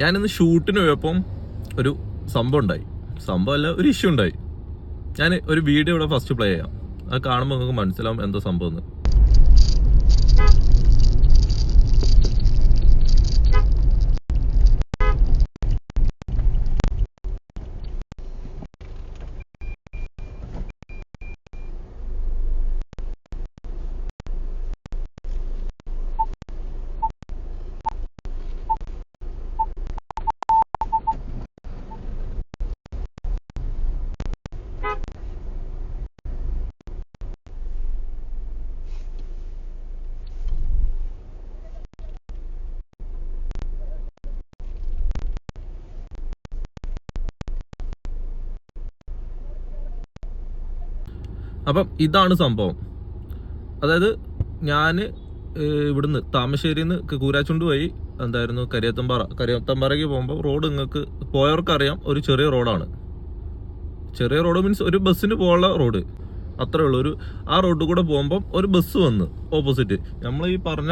ഞാനിന്ന് ഷൂട്ടിന് പോയപ്പം ഒരു സംഭവം ഉണ്ടായി. സംഭവം അല്ല ഒരു ഇഷ്യൂ ഉണ്ടായി. ഞാൻ ഒരു വീഡിയോ ഇവിടെ ഫസ്റ്റ് പ്ലേ ചെയ്യാം. അത് കാണുമ്പോൾ നിങ്ങൾക്ക് മനസ്സിലാവും എന്താ സംഭവം എന്ന്. അപ്പം ഇതാണ് സംഭവം. അതായത് ഞാൻ ഇവിടുന്ന് താമശ്ശേരിയിൽ നിന്ന് കൂരാച്ചുണ്ട് വഴി എന്തായിരുന്നു കരിയത്തമ്പാറ കരിയത്തമ്പാറയ്ക്ക് പോകുമ്പോൾ റോഡ് നിങ്ങൾക്ക് പോയവർക്കറിയാം ഒരു ചെറിയ റോഡാണ്. ചെറിയ റോഡ് മീൻസ് ഒരു ബസ്സിന് പോകാനുള്ള റോഡ്. അത്രേ ഉള്ളൂ ഒരു ആ റോഡിൽ കൂടെ പോകുമ്പം ഒരു ബസ് വന്ന് ഓപ്പോസിറ്റ്. നമ്മൾ ഈ പറഞ്ഞ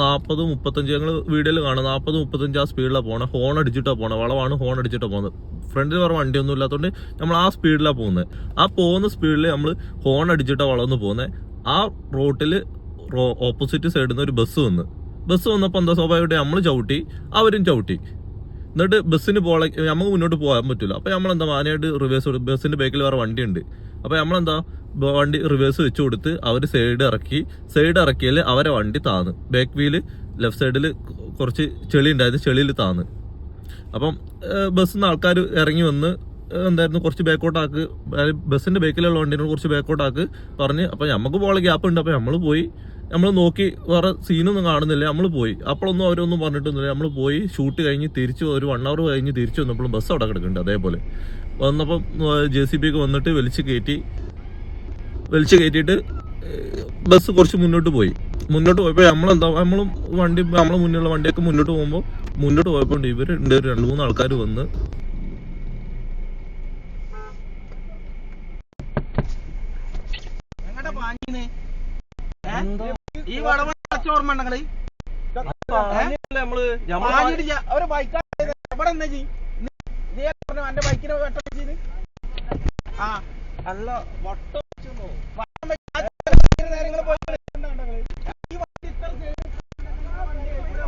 നാൽപ്പത് മുപ്പത്തഞ്ച് ഞങ്ങൾ വീഡിയോയിൽ കാണാം. നാൽപ്പത് മുപ്പത്തഞ്ച് ആ സ്പീഡിലാണ് പോകണം ഹോൺ അടിച്ചിട്ടാണ് പോണത് വളവാണ് ഹോൺ അടിച്ചിട്ടാണ് പോകുന്നത് ഫ്രണ്ടിൽ വേറെ വണ്ടിയൊന്നും ഇല്ലാത്തതുകൊണ്ട് നമ്മൾ ആ സ്പീഡിലാണ് പോകുന്നത് ആ പോകുന്ന സ്പീഡിൽ നമ്മൾ ഹോൺ അടിച്ചിട്ടാണ് വളർന്ന് പോകുന്നത് ആ റോട്ടിൽ ഓപ്പോസിറ്റ് സൈഡിൽ നിന്ന് ഒരു ബസ് വന്ന്. ബസ് വന്നപ്പോൾ എന്താ സ്വാഭാവികമായിട്ട് നമ്മൾ ചവിട്ടി അവരും ചവിട്ടി. എന്നിട്ട് ബസ്സിന് പോളെ നമുക്ക് മുന്നോട്ട് പോകാൻ പറ്റില്ല അപ്പോൾ നമ്മളെന്താ മാനായിട്ട് റിവേഴ്സ് ബസ്സിന്റെ ബാക്കിൽ വേറെ വണ്ടി ഉണ്ട് അപ്പോൾ നമ്മളെന്താ വണ്ടി റിവേഴ്സ് വെച്ച് കൊടുത്ത് അവർ സൈഡ് ഇറക്കി. സൈഡ് ഇറക്കിയാൽ അവരെ വണ്ടി താന്ന്. ബാക്ക് വീൽ ലെഫ്റ്റ് സൈഡിൽ കുറച്ച് ചെളി ഉണ്ടായത് ചെളിയിൽ താന്ന്. അപ്പം ബസ്സിൽ നിന്ന് ആൾക്കാർ ഇറങ്ങി വന്ന് എന്തായിരുന്നു കുറച്ച് ബാക്കോട്ടാക്ക് ബസ്സിന്റെ ബാക്കിലുള്ള വണ്ടിനോട് കുറച്ച് ബാക്കോട്ടാക്ക് പറഞ്ഞ് അപ്പം നമുക്ക് പോകാൻ ഗ്യാപ്പ് ഉണ്ട്. അപ്പം നമ്മൾ പോയി നമ്മൾ നോക്കി വേറെ സീനൊന്നും കാണുന്നില്ല നമ്മൾ പോയി. അപ്പോഴൊന്നും അവരൊന്നും പറഞ്ഞിട്ടൊന്നുമില്ല. നമ്മൾ പോയി ഷൂട്ട് കഴിഞ്ഞ് തിരിച്ചു ഒരു വൺ അവർ കഴിഞ്ഞ് തിരിച്ചു വന്നപ്പോഴും ബസ് അവിടെ കിടക്കുന്നുണ്ട് അതേപോലെ. വന്നപ്പം ജെ സി ബി ഒക്കെ വന്നിട്ട് വലിച്ച് കയറ്റി വലിച്ച് കയറ്റിയിട്ട് ബസ് കുറച്ച് മുന്നോട്ട് പോയി. മുന്നോട്ട് പോയപ്പോൾ നമ്മളെന്താ നമ്മളും വണ്ടി നമ്മളെ മുന്നിലുള്ള വണ്ടിയൊക്കെ മുന്നോട്ട് പോകുമ്പോൾ മുന്നോട്ട് പോയപ്പോൾ ഇവർ ഉണ്ട് രണ്ട് മൂന്ന് ആൾക്കാർ വന്ന്. എങ്ങട്ടാ ഓർമ്മ ഇയ്യ- അവർ ബൈക്കാ- എവിടെ നിന്നാ ഇജ്ജ്? നീ- നീ പറഞ്ഞു എന്റെ ബൈക്കിന് വെട്ടം വെച്ചിന്? ആ. വട്ടം വെച്ച് ആ ചെറിയ നേരങ്ങൾ പോയി കളിക്കണ്ട കണ്ടോ നിങ്ങൾ? ഈ വണ്ടി ഇത്ര സൈഡ് ആ വണ്ടി കൂടെ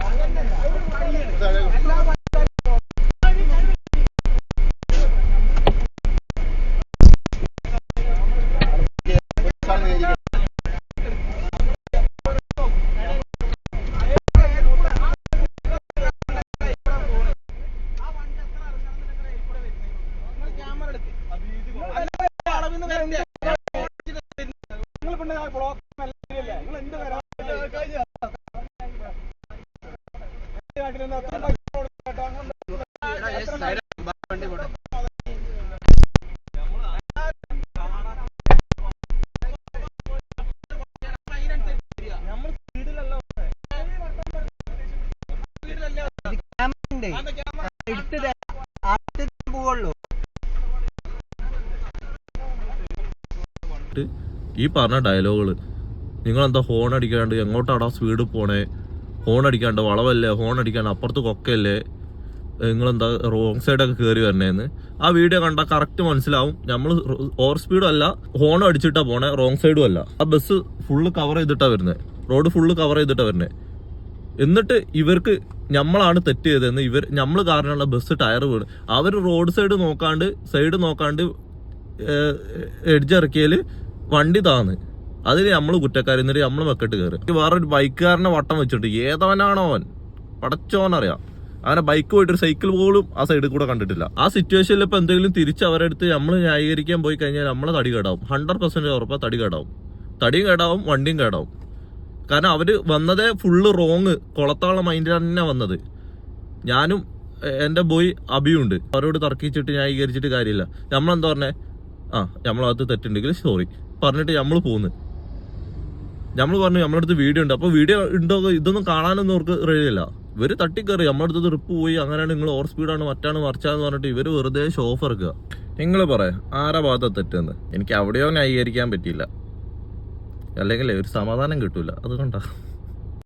അതന്നെയല്ല. ഒരു വഴിയാണ്. എല്ലാ വണ്ടിക്കാരും ഈ പറഞ്ഞ ഡയലോഗുകൾ നിങ്ങളെന്താ ഫോൺ അടിക്കാണ്ട് എങ്ങോട്ടാടാ സ്പീഡ് പോണേ? ഹോൺ അടിക്കാണ്ട് വളവല്ലേ ഹോൺ അടിക്കാണ്ട് അപ്പുറത്ത് കൊക്കയല്ലേ നിങ്ങളെന്താ റോങ് സൈഡൊക്കെ കയറി വരണേന്ന്. ആ വീഡിയോ കണ്ടാൽ കറക്റ്റ് മനസ്സിലാവും. നമ്മൾ ഓവർ സ്പീഡും അല്ല ഹോൺ അടിച്ചിട്ടാ പോണേ റോങ് സൈഡും അല്ല. ആ ബസ് ഫുള്ള് കവർ ചെയ്തിട്ടാണ് വരുന്നത് റോഡ് ഫുള്ള് കവർ ചെയ്തിട്ടാണ് വരുന്നത് എന്നിട്ട് ഇവർക്ക് നമ്മളാണ് തെറ്റ് ചെയ്തതെന്ന് ഇവർ നമ്മൾ കാരണമുള്ള ബസ് ടയർ വീണ്. അവർ റോഡ് സൈഡ് നോക്കാണ്ട് സൈഡ് നോക്കാണ്ട് എഡ്ജ് ഇറക്കിയാൽ വണ്ടി താന്ന്. അതിന് നമ്മൾ കുറ്റക്കാരി എന്നിട്ട് നമ്മൾ വെക്കട്ട് കയറി വേറൊരു ബൈക്കുകാരനെ വട്ടം വെച്ചിട്ട് ഏതവനാണോ അവൻ? പടച്ചോനറിയാം. അവനെ ബൈക്ക് പോയിട്ട് ഒരു സൈക്കിൾ പോലും ആ സൈഡിൽ കൂടെ കണ്ടിട്ടില്ല. ആ സിറ്റുവേഷനിൽ ഇപ്പൊ എന്തെങ്കിലും തിരിച്ച് അവരെ അടുത്ത് നമ്മൾ ന്യായീകരിക്കാൻ പോയി കഴിഞ്ഞാൽ നമ്മളെ തടി കേടാവും. ഹൺഡ്രഡ് പെർസെന്റ് ഉറപ്പാ തടി കേടാവും. തടിയും കേടാവും വണ്ടിയും കേടാവും. കാരണം അവർ വന്നതേ ഫുള്ള് റോങ് കൊളത്താള മൈൻഡിൽ തന്നെ വന്നത്. ഞാനും എന്റെ ബോയ് അഭിയുണ്ട് അവരോട് തർക്കിച്ചിട്ട് ന്യായീകരിച്ചിട്ട് കാര്യമില്ല. നമ്മളെന്താ പറഞ്ഞേ? ആ നമ്മളകത്ത് തെറ്റുണ്ടെങ്കിൽ സോറി പറഞ്ഞിട്ട് നമ്മൾ പോന്ന്. നമ്മൾ പറഞ്ഞു നമ്മുടെ അടുത്ത് വീഡിയോ ഉണ്ട്. അപ്പോൾ വീഡിയോ ഉണ്ടോ ഇതൊന്നും കാണാനൊന്നും അവർക്ക് റെഡിയല്ല. ഇവർ തട്ടിക്കറി നമ്മുടെ അടുത്ത് ട്രിപ്പ് പോയി. അങ്ങനെയാണ് നിങ്ങൾ ഓവർ സ്പീഡാണ് മറ്റാണ് മറിച്ചാന്ന് പറഞ്ഞിട്ട് ഇവർ വെറുതെ ഷോഫ് ഇറക്കുക. നിങ്ങൾ പറയാ ആരാ ഭാഗത്ത് തെറ്റെന്ന്? എനിക്ക് അവിടെയോ ന്യായീകരിക്കാൻ പറ്റിയില്ല. അല്ലെങ്കിൽ ഒരു സമാധാനം കിട്ടൂല. അതുകൊണ്ടാ.